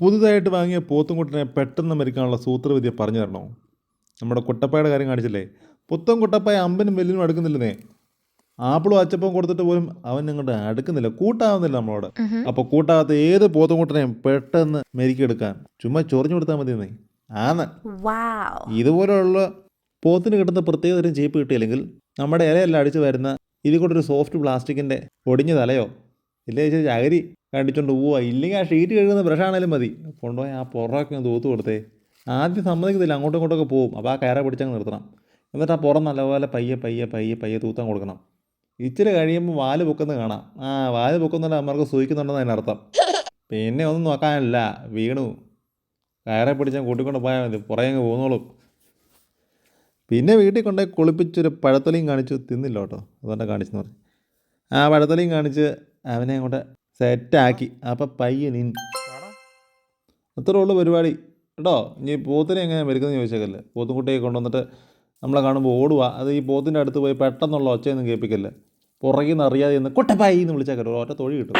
പുതുതായിട്ട് വാങ്ങിയ പോത്തുംകുട്ടനെ പെട്ടെന്ന് മരിക്കാനുള്ള സൂത്രവിദ്യ പറഞ്ഞു തരണോ? നമ്മുടെ കുട്ടപ്പായുടെ കാര്യം കാണിച്ചില്ലേ? പുത്തൻ കുട്ടപ്പായ അമ്പനും വെല്ലിനും അടുക്കുന്നില്ലെന്നേ. ആപ്പിളും അച്ചപ്പവും കൊടുത്തിട്ട് പോലും അവൻ ഇങ്ങോട്ട് അടുക്കുന്നില്ല. കൂട്ടാവുന്നില്ല നമ്മളോട്. അപ്പൊ കൂട്ടാകാത്ത ഏത് പോത്തുംകുട്ടനെയും പെട്ടെന്ന് മെരുക്കിയെടുക്കാൻ ചുമ്മാ ചൊറിഞ്ഞു കൊടുത്താൽ മതി മതിയെന്നേ. ആന്ന്. ഇതുപോലെയുള്ള പോത്തിന് കിട്ടുന്ന പ്രത്യേക തരം ചീപ്പ് കിട്ടിയില്ലെങ്കിൽ നമ്മുടെ ഇലയെല്ലാം അടിച്ചു വരുന്ന ഇതിൽ കൂടെ ഒരു സോഫ്റ്റ് പ്ലാസ്റ്റിക്കിന്റെ ഒടിഞ്ഞ തലയോ ഇല്ലേ ചേച്ചി ചകരി കണ്ടിച്ചോണ്ട് പോവുക ഇല്ലെങ്കിൽ ആ ഷീറ്റ് കഴുകുന്ന ബ്രഷാണേലും മതി. കൊണ്ടുപോയി ആ പുറമൊക്കെ ഒന്ന് തൂത്ത് കൊടുത്തേ. ആദ്യം സമ്മതിക്കത്തില്ല അങ്ങോട്ടും ഇങ്ങോട്ടൊക്കെ പോകും അപ്പോൾ ആ കയറ പിടിച്ചങ്ങ് നിർത്തണം. എന്നിട്ട് ആ പുറം നല്ലപോലെ പയ്യെ പയ്യെ പയ്യെ പയ്യെ തൂത്താൻ കൊടുക്കണം. ഇച്ചിരി കഴിയുമ്പോൾ വാൽ പൊക്കുന്നത് കാണാം. ആ വാൽ പൊക്കുന്നുണ്ട് അമ്മർക്ക് സൂഹിക്കുന്നുണ്ടെന്ന് അതിനർത്ഥം. പിന്നെ ഒന്നും നോക്കാനല്ല. വീണു. കയറെ പിടിച്ചാൽ കൂട്ടിക്കൊണ്ട് പോയാൽ മതി. പുറകെ അങ്ങ് പോകുന്നോളൂ പിന്നെ വീട്ടിൽ കൊണ്ടുപോയി കുളിപ്പിച്ചൊരു പഴത്തൊലിയും കാണിച്ചു. തിന്നില്ല കേട്ടോ. അതുകൊണ്ടാണ് കാണിച്ചെന്ന് പറഞ്ഞു. ആ പഴത്തൊലിയും കാണിച്ച് അവനെ അങ്ങോട്ട് സെറ്റാക്കി. അപ്പം പയ്യൻ ഇൻ അത്രേ ഉള്ളൂ പരിപാടി. കേട്ടോ ഇനി പോത്തിനെ എങ്ങനെ വരുന്നതെന്ന് ചോദിച്ചേക്കല്ലേ? പോത്തുംകുട്ടിയെ കൊണ്ടുവന്നിട്ട് നമ്മളെ കാണുമ്പോൾ ഓടുക അത് ഈ പോത്തിന്റെ അടുത്ത് പോയി പെട്ടെന്നുള്ള ഒച്ചയൊന്നും കേൾപ്പിക്കല്ലേ? പുറകിൽ നിന്ന് അറിയാതെ എന്ന് കൊട്ടപ്പായി എന്ന് വിളിച്ചാൽ കേട്ടോ. ഒറ്റ തൊഴി കിട്ടും.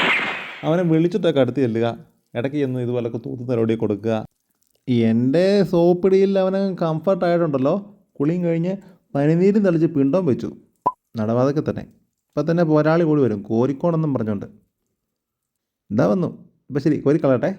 അവനെ വിളിച്ചിട്ടൊക്കെ അടുത്ത് ചെല്ലുക. ഇടയ്ക്ക് ചെന്ന് ഇതുപോലൊക്കെ തൂത്ത് തലോടി കൊടുക്കുക. എന്റെ സോപ്പിടിയിൽ അവന് കംഫർട്ടായിട്ടുണ്ടല്ലോ കുളിയും കഴിഞ്ഞ് പനിനീരും തളിച്ച് പിണ്ടം വെച്ചു. നടവാതൊക്കെ തന്നെ. ഇപ്പം തന്നെ പോരാളി കൂടി വരും. കോരിക്കോണെന്നും പറഞ്ഞുകൊണ്ട് എന്താ വന്നു? ഇപ്പം ശരി കോരിക്കളയട്ടെ.